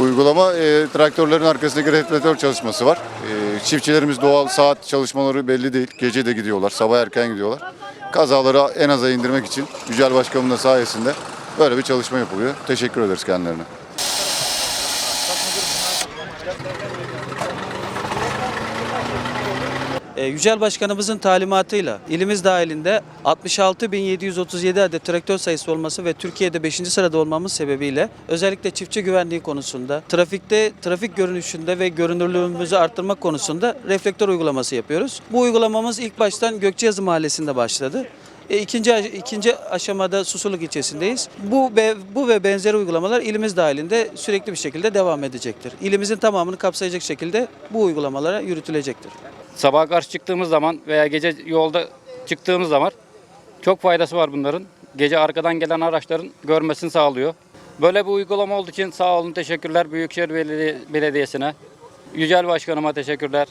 Uygulama e, traktörlerin arkasındaki reflektör çalışması var. E, çiftçilerimiz doğal saat çalışmaları belli değil. Gece de gidiyorlar, sabah erken gidiyorlar. Kazaları en aza indirmek için Yücel Başkanımın da sayesinde böyle bir çalışma yapılıyor. Teşekkür ederiz kendilerine. E, Yücel Başkanımızın talimatıyla ilimiz dahilinde 66.737 adet traktör sayısı olması ve Türkiye'de 5. sırada olmamız sebebiyle özellikle çiftçi güvenliği konusunda, trafikte, trafik görünüşünde ve görünürlüğümüzü arttırmak konusunda reflektör uygulaması yapıyoruz. Bu uygulamamız ilk baştan Gökçeazı Mahallesi'nde başladı. E, ikinci, ikinci aşamada Susurluk ilçesindeyiz. Bu, ve, bu ve benzeri uygulamalar ilimiz dahilinde sürekli bir şekilde devam edecektir. İlimizin tamamını kapsayacak şekilde bu uygulamalara yürütülecektir. Sabaha karşı çıktığımız zaman veya gece yolda çıktığımız zaman çok faydası var bunların. Gece arkadan gelen araçların görmesini sağlıyor. Böyle bir uygulama olduğu için sağ olun teşekkürler Büyükşehir Belediye- Belediyesi'ne. Yücel Başkanıma teşekkürler.